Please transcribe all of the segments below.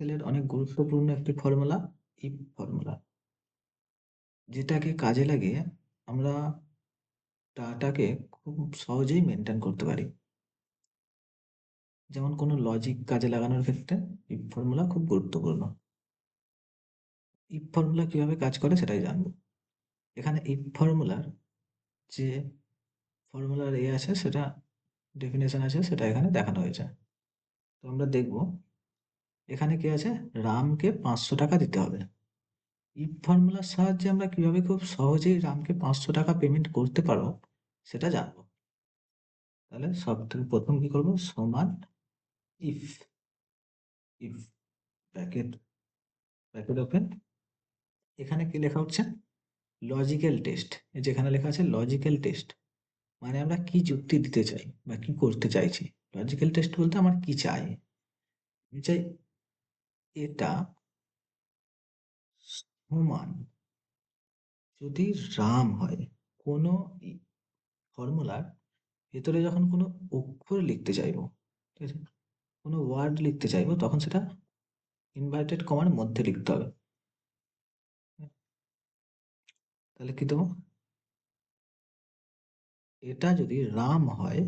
এক্সেলের অনেক গুরুত্বপূর্ণ একটি ফর্মুলা ইফ ফর্মুলা। যেটাকে কাজে লাগিয়ে আমরা ডাটাকে খুব সহজেই মেনটেন করতে পারি। যেমন কোনো লজিক কাজে লাগানোর ক্ষেত্রে ইফ ফর্মুলা খুব গুরুত্বপূর্ণ। ইফ ফর্মুলা কীভাবে কাজ করে সেটাই জানব। এখানে ইফ ফর্মুলার যে ফর্মুলার এ আছে সেটা ডেফিনেশন আছে, সেটা এখানে দেখানো হয়েছে। তো আমরা দেখব এখানে কি আছে? রামকে পাঁচশো টাকা দিতে হবে। ইফ ফর্মুলার সাহায্যে আমরা কীভাবে খুব সহজেই রামকে পাঁচশো টাকা পেমেন্ট করতে পারব, সেটা জানব। তাহলে সব থেকে প্রথম কি করব? সমান if if bracket bracket open এখানে কি লেখা হচ্ছে? লজিক্যাল টেস্ট যেখানে লেখা আছে লজিক্যাল টেস্ট মানে আমরা কি যুক্তি দিতে চাই বা কি করতে চাইছি? লজিক্যাল টেস্ট বলতে আমার কি চাই? আমি চাই এটা সমান যদি রাম হয়, কোনো ফর্মুলার ভেতরে যখন কোনো অক্ষর লিখতে চাইব, ঠিক আছে? কোনো ওয়ার্ড লিখতে চাইব, তখন সেটা ইনভার্টেড কমার মধ্যে লিখতে হবে। তাহলে কি দেবো? এটা যদি রাম হয়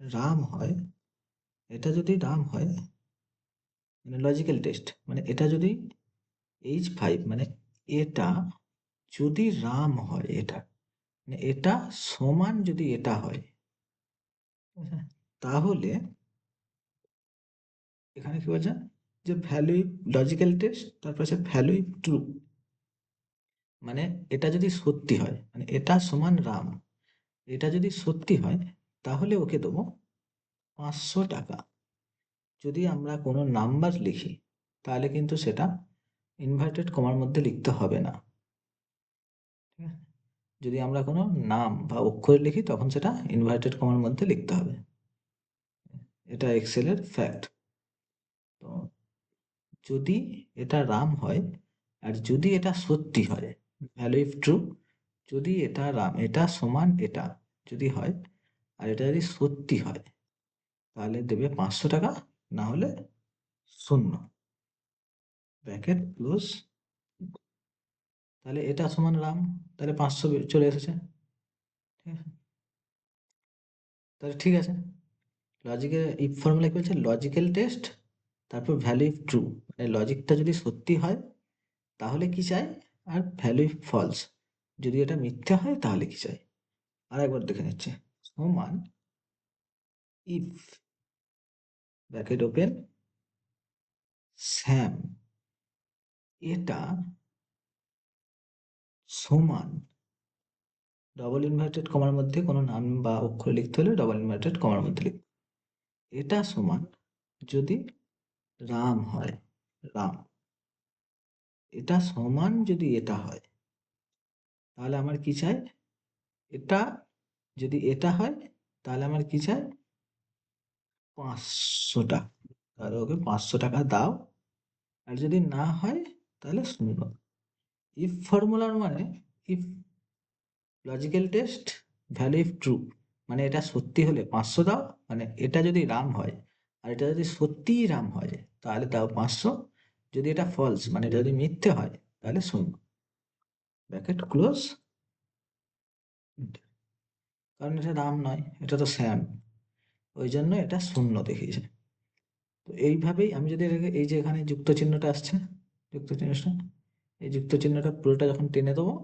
রাম হয়, এটা যদি রাম হয় মানে লজিক্যাল টেস্ট মানে এটা যদি এইচ ফাইভ মানে এটা যদি রাম হয় এটা মানে এটা সমান যদি এটা হয়, তাহলে এখানে কি বলছে? যে ভ্যালু লজিক্যাল টেস্ট তারপর আছে ভ্যালু ট্রু মানে এটা যদি সত্যি হয় মানে এটা সমান রাম, এটা যদি সত্যি হয়, তাহলে ওকে দেবো পাঁচশো টাকা। যদি আমরা কোনো নাম্বার লিখি, তাহলে কিন্তু সেটা ইনভার্টেড কমার মধ্যে লিখতে হবে না। ঠিক আছে? যদি আমরা কোনো নাম বা অক্ষর লিখি, তখন সেটা ইনভার্টেড কমার মধ্যে লিখতে হবে। এটা এক্সেলের ফ্যাক্ট তো যদি এটা রাম হয়, আর যদি এটা সত্যি হয় ভ্যালু ইফ ট্রু যদি এটা রাম, এটা সমান এটা যদি হয়, আর এটা যদি সত্যি হয়, তাহলে দেবে পাঁচশো টাকা না হলে শূন্য। ব্র্যাকেট ক্লোজ তাহলে এটা সমান রাম, তাহলে পাঁচশো চলে এসেছে। ঠিক আছে? তাহলে ঠিক আছে। লজিকের ইফ ফর্মুলা কি বলছে? লজিক্যাল টেস্ট তারপর ভ্যালু ইফ ট্রু মানে লজিকটা যদি সত্যি হয়, তাহলে কি চাই আর ভ্যালু ইফ ফলস যদি এটা মিথ্যা হয়, তাহলে কি চাই আর একবার দেখে নিচ্ছে। সমান ইফ ব্র্যাকেট ওপেন। স্যাম, এটা সমান ডবল ইনভার্টেড কমার মধ্যে কোনো নাম বা অক্ষর লিখতে হলে ডবল ইনভার্টেড কমার মধ্যে লিখতে এটা সমান যদি রাম হয়, রাম। এটা সমান যদি এটা হয়, তাহলে আমার কি চাই? এটা যদি এটা হয়, তাহলে আমার কি চাই? পাঁচশো টাকা। তাহলে ওকে পাঁচশো টাকা দাও। আর যদি না হয়, তাহলে শূন্য। ইফ ফর্মুলার মানে if logical test value if true মানে এটা সত্যি হলে পাঁচশো দাও। মানে এটা যদি রাম হয়, আর এটা যদি সত্যিই রাম হয়, তাহলে দাও পাঁচশো। যদি এটা ফলস মানে এটা যদি মিথ্যে হয়, তাহলে শূন্য। ব্যাকেট ক্লোজ কারণ এটা রাম নয়, এটা তো শ্যাম। ওই জন্য এটা শূন্য দেখিয়েছে। তো এইভাবেই আমি যদি এই যে এখানে যুক্ত চিহ্নটা আসছে, যুক্ত চিহ্নটা, এই যুক্ত চিহ্নটা পুরোটা যখন টেনে দেবো,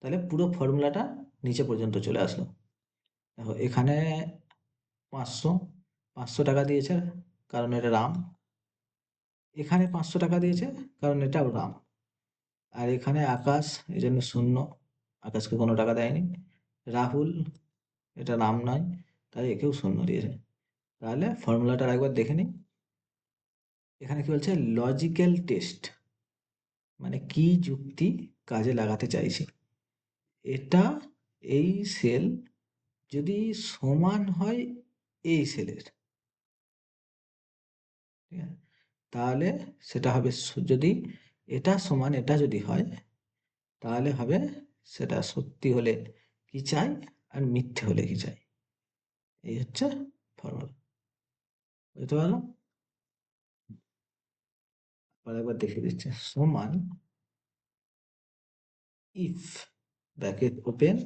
তাহলে পুরো ফর্মুলাটা নিচে পর্যন্ত চলে আসলো। দেখো, এখানে পাঁচশো পাঁচশো টাকা দিয়েছে, কারণ এটা রাম। এখানে পাঁচশো টাকা দিয়েছে, কারণ এটাও রাম। আর এখানে আকাশ এই জন্য শূন্য। আকাশকে কোনো টাকা দেয়নি। রাহুল, এটা রাম নয়। তাই একেও শূন্য দিয়েছে তাহলে ফর্মুলাটা একবার দেখে নিই। এখানে কি বলছে? লজিক্যাল টেস্ট মানে কি যুক্তি কাজে লাগাতে চাইছি? এটা এই সেল যদি সমান হয় এই সেলের ঠিক আছে? তাহলে সেটা হবে যদি এটা সমান এটা যদি হয়, তাহলে হবে সেটা সত্যি হলে কি চাই আর মিথ্যে হলে কি চাই? এই হচ্ছে ফর্মুলা বুঝতে পারলাম একবার দেখিয়ে দিচ্ছে সমান ইফ ব্র্যাকেট ওপেন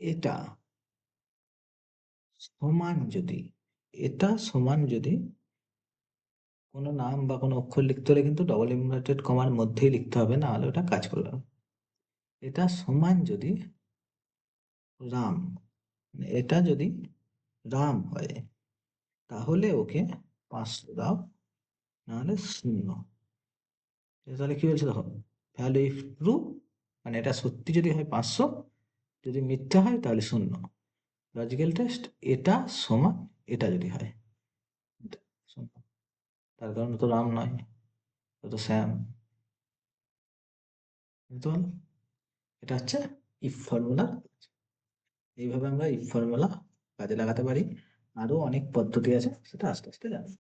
এটা সমান যদি এটা সমান যদি কোনো নাম বা কোনো অক্ষর লিখতে হলে কিন্তু ডবল ইনভার্টেড কমার মধ্যেই লিখতে হবে না হলে ওটা কাজ করবে এটা সমান যদি রাম এটা যদি রাম হয়, তাহলে ওকে পাঁচশো দাও, নাহলে শূন্য। তাহলে কি বলছে দেখো ভ্যালু ইফ ট্রু মানে এটা সত্যি যদি হয় পাঁচশো, যদি মিথ্যা হয় তাহলে শূন্য। লজিক্যাল টেস্ট, এটা সমান এটা যদি হয়। শূন্য। তার কারণ তো রাম নয় তো শ্যাম। এটা হচ্ছে ইফ ফর্মুলা এইভাবে আমরা এই ফর্মুলা কাজে লাগাতে পারি। আরও অনেক পদ্ধতি আছে, সেটা আস্তে আস্তে জানব।